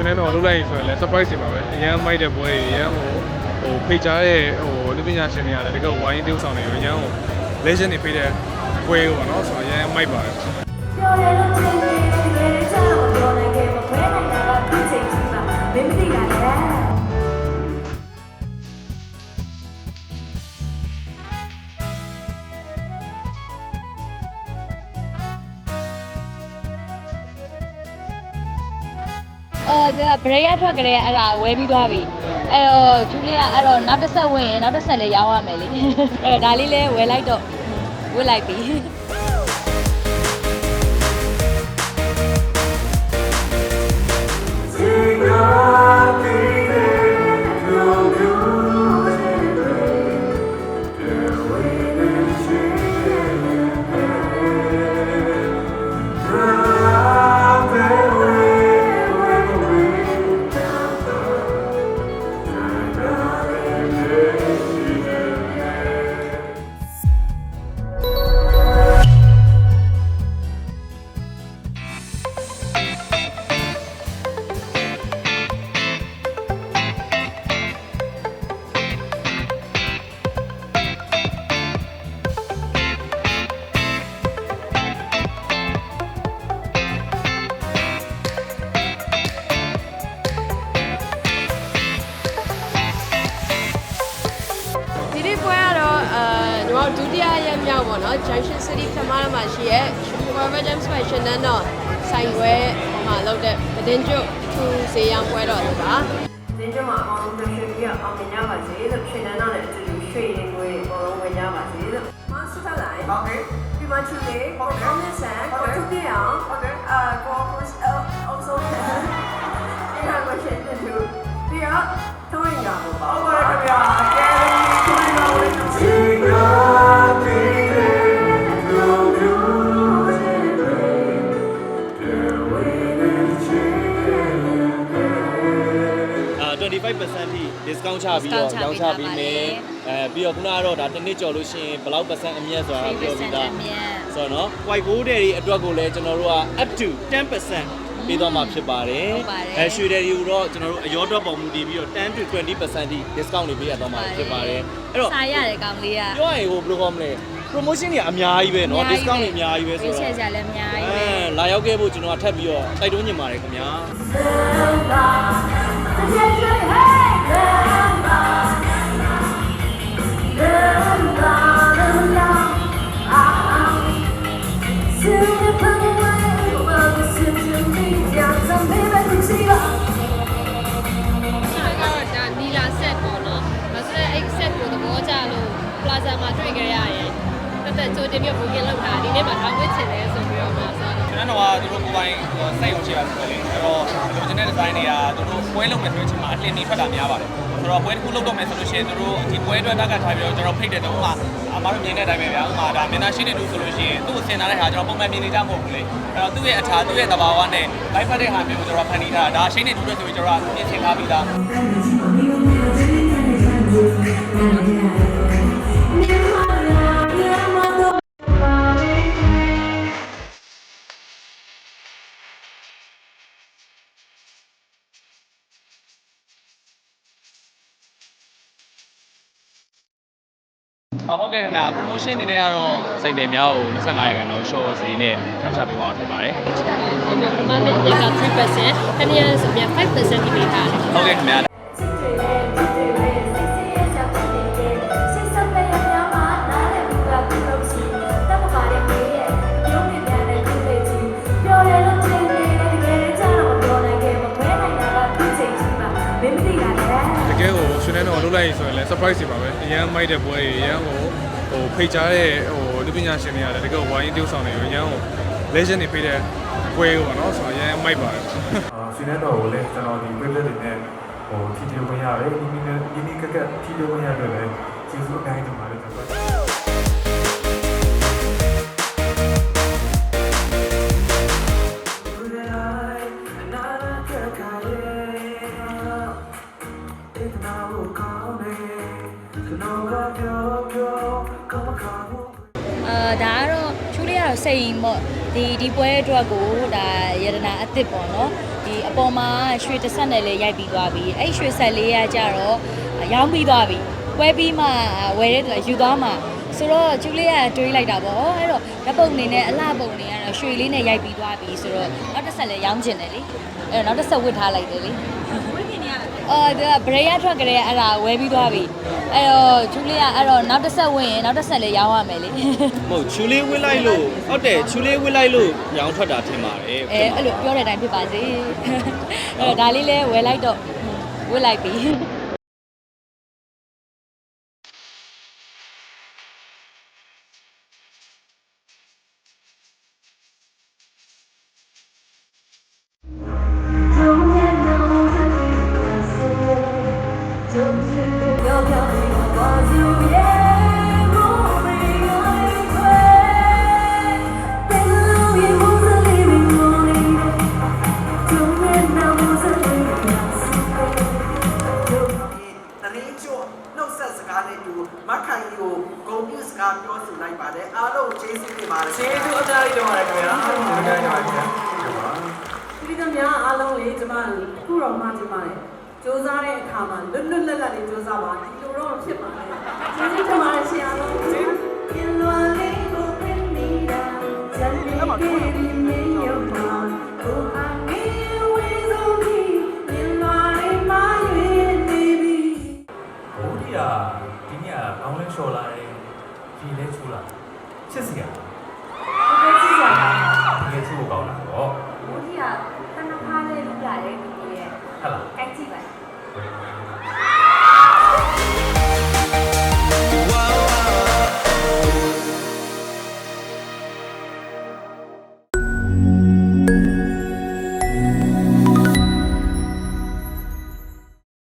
ရှင်နေတော့လုပ်လိုက်ရင်ဆိုရင်လည်း surprise တွေပါပဲအရန်မိုက်တဲ့ပွဲတွေအရန်ဟိုဟိုဖိတ်ကြားတဲ့ဟိုလူပညာရှင်တွေကလည်းတကယ်ဝိုင်းတိုးဆောင်နေရအရန်ဟို legend တွေဖိတ်တဲ့ပွဲပေါ့နော်ဆိုတော့အရန်မိုက်ပါတယ်ပြောရလို့ချင်းနေတယ် အော်ဒါဘရိတ်ရထွက်ကြတဲ့အဲ့ဒါဝဲပြီးသွားပြီအဲ့တော့ဂျူလီကအဲ့တော့နောက်တစ်ဆက်ဝင်ရင်နောက်တစ်ဆက်လည်းရောင်းရမယ်လေအဲ့တော့ဒါလေးလည်းဝယ်လိုက်တော့ဝယ်လိုက်ပြီ ဒီနေ့ပွဲကတော့အဲညီမတို့ဒုတိယရက်မြောက်ပေါ့နော် Junction City ဖမမှာရှိရဲ့ Forever Jam Special နဲ့တော့ဆိုင်ခွဲမှာလုပ်တဲ့သတင်းကျွတ်သူဈေးရောင်းပွဲတော့ပါဒီကျမအောင်လို့ရွှေပြီးအောင်မြင်ကြပါစေလို့ရှင်နန်းတော့လည်းအတူတူရွှေရင်ကိုအကုန်လုံးဝင်ကြပါစေလို့မဆူထားလိုက်ဟုတ်ကဲ့ဒီမှာချူလေးကိုကောင်းတဲ့ဆန်ကိုသူပြအောင်ဟုတ်ကဲ့အာကိုကိုအောင်ဆုံးဒီဟာကိုရှင်တူပြီးတော့ထုံးရင်ရပါဟုတ်ပါရဲ့ခင်ဗျာ 25%ထိ discount ချပြီးတော့ discount ရောင်းချပေးမယ်ချပေးထားပါတယ်အဲပြီးတော့ခုနကတော့ဒါတစ်နှစ်ကျော်လို့ရှိရင်ဘယ်လောက် percent အမြတ်ဆိုတာပြောပြီးသားအမြတ်ဆိုတော့နော် white gold တွေအတွက်ကိုလည်းကျွန်တော်တို့က up to 10%ပေးသွားမှာဖြစ်ပါတယ်ဟုတ်ပါတယ်အဲရွှေတွေကိုတော့ကျွန်တော်တို့အရောတွက်ပေါ်မူတည်ပြီးတော့10 to 20%ထိ discount တွေပေးရသွားမှာဖြစ်ပါတယ်အဲ့တော့စားရတယ်ကောင်လေးကပြောရရင်ဟိုဘယ်လိုခေါ်မလဲ promotion တွေအများကြီးပဲเนาะ discount တွေအများကြီးပဲဆို ရွေး တော့ ချယ်ကြလည်းအများကြီးပဲ အဲလာရောက်ခဲ့ဖို့ကျွန်တော်ကထပ်ပြီးတော့တိုက်တွန်းညင်ပါတယ်ခင်ဗျာ ဆိုင် န်တော်ကသူတို့ကိုယ်ပိုင်စိတ်အောင်ရှိတာဆိုလေအဲ့တော့လိုချင်တဲ့ design တွေကသူတို့ပွဲလုပ်မယ်ဆိုရင်ချိန်မှာအလင်းနေထွက်တာများပါတယ်ဆိုတော့ပွဲတစ်ခုလုပ်တော့မယ်ဆိုလို့ရှိရင်သူတို့ဒီပွဲအတွက်တက်ကထားပြီးတော့ကျွန်တော်ဖိတ်တဲ့တုန်းကအမားတို့မြင်တဲ့အတိုင်းပဲဗျာဥမာဒါမျက်နှာရှိတဲ့လူဆိုလို့ရှိရင်သူ့ကိုဆင်လာတဲ့ဟာကျွန်တော်ပုံမှန်မြင်နေကြမဟုတ်ဘူးလေအဲ့တော့သူ့ရဲ့အထာသူ့ရဲ့သဘာဝနဲ့ live ဖတ်တဲ့ဟာမျိုးကိုကျွန်တော်ဖန်တီးထားတာဒါရှိနေတူတဲ့ဆိုပြီးကျွန်တော်ကပြင်ဆင်ထားပြီးသား ဟုတ်ကဲ့ခင်ဗျာ promotion အနေနဲ့ကတော့စိတ်တယ်များကို25ရာခိုင်နှုန်း show စီနဲ့ထောက်ချပေးပါဖြစ်ပါတယ်အမနဲ့ရက3%တနည်းဆိုပြန်5%ပြီးပေးထားတယ်ဟုတ်ကဲ့ခင်ဗျာ လုပ်လိုက်ရင်ဆိုရင်လည်း surprise တွေပါပဲအရန်မိုက်တဲ့ပွဲတွေအရန်ဟိုဟိုဖိတ်ကြားတဲ့ဟိုလူပညာရှင်တွေကလည်းတကယ်ဝိုင်းတိုးဆောင်နေရအရန်ဟို legend တွေဖိတ်တဲ့ပွဲပေါ့နော်ဆိုတော့အရန်မိုက်ပါတယ်အာရှင်တဲ့တော်ကိုလည်းကျွန်တော်ဒီ weblet တွေနဲ့ဟိုထီတီဝင်ရတယ်ဒီနည်းနဲ့ဒီနည်းကကထီတီဝင်ရတယ်လည်းကျေးဇူးအများကြီးတင်ပါတယ်ကျွန်တော် စိတ်ပေါ့ဒီဒီပွဲအတွက်ကိုဒါယတနာအစ်စ်ပေါ့နော်ဒီအပေါ်မှာရွှေတစ်ဆက်နဲ့လည်းရိုက်ပြီးသွားပြီအဲ့ရွှေဆက်လေးကကြတော့ရောင်းပြီးသွားပြီပွဲပြီးမှဝယ်တဲ့သူကယူသွားမှ ဆိုတော့ကျူလေးကတွေးလိုက်တာပေါ့အဲ့တော့ဓာတ်ပုံနေနဲ့အလှပုံနေကတော့ရွှေလေးနဲ့ရိုက်ပြီးသွားပြီဆိုတော့နောက်တစ်ဆက်လည်းရောင်းကျင်တယ်လေအဲ့တော့နောက်တစ်ဆက်ဝတ်ထားလိုက်တယ်လေဝတ်နေရအော်ဒါဗရေရထွက်ကြတဲ့အဲ့ဒါဝယ်ပြီးသွားပြီအဲ့တော့ကျူလေးကအဲ့တော့နောက်တစ်ဆက်ဝင်ရင်နောက်တစ်ဆက်လည်းရောင်းရမယ်လေမဟုတ်ချူလေးဝစ်လိုက်လို့ဟုတ်တယ်ချူလေးဝစ်လိုက်လို့ညောင်းထွက်တာထင်ပါတယ်အဲအဲ့လိုပြောတဲ့အတိုင်းဖြစ်ပါစေအဲ့တော့ဒါလေးလဲဝယ်လိုက်တော့ဝယ်လိုက်ပြီ လိုက်ပါတယ်အားလုံးကျေးဇူးတင်ပါတယ်ကျေးဇူးအများကြီးတင်ပါတယ်ခင်ဗျာအားလုံးကြိုးစားကြပါဗျာပြည်သူများအားလုံးလေးကျမတို့ခုတော်မှကျမလေးစူးစမ်းတဲ့အခါမှာလွတ်လွတ်လပ်လပ်လေးစူးစမ်းပါဒီလိုတော့ဖြစ်ပါနဲ့ကျေးဇူးတင်ပါတယ်ဆရာတော်ပြန်လွန်လေးကိုပြင်နေတာဇန်နေကေဒီမင်းယုံမှာကိုအနေဝေဆုံးပြီးပြန်လွန်လေးမရွေနေပြီဘိုးဒီယာဒီညကောင်းလဲလျှော်လာတယ် ဒီလဲချူလာချစ်စရာဟုတ်ကဲ့ကြည့်ကြပါတကယ်ချစ်ဖို့ကောင်းတာတော့ဘုရားကတနခါလေးလုပ်လာတဲ့ဒီရဲ့ဟဟလားကြိုက်ကြည့်ပါက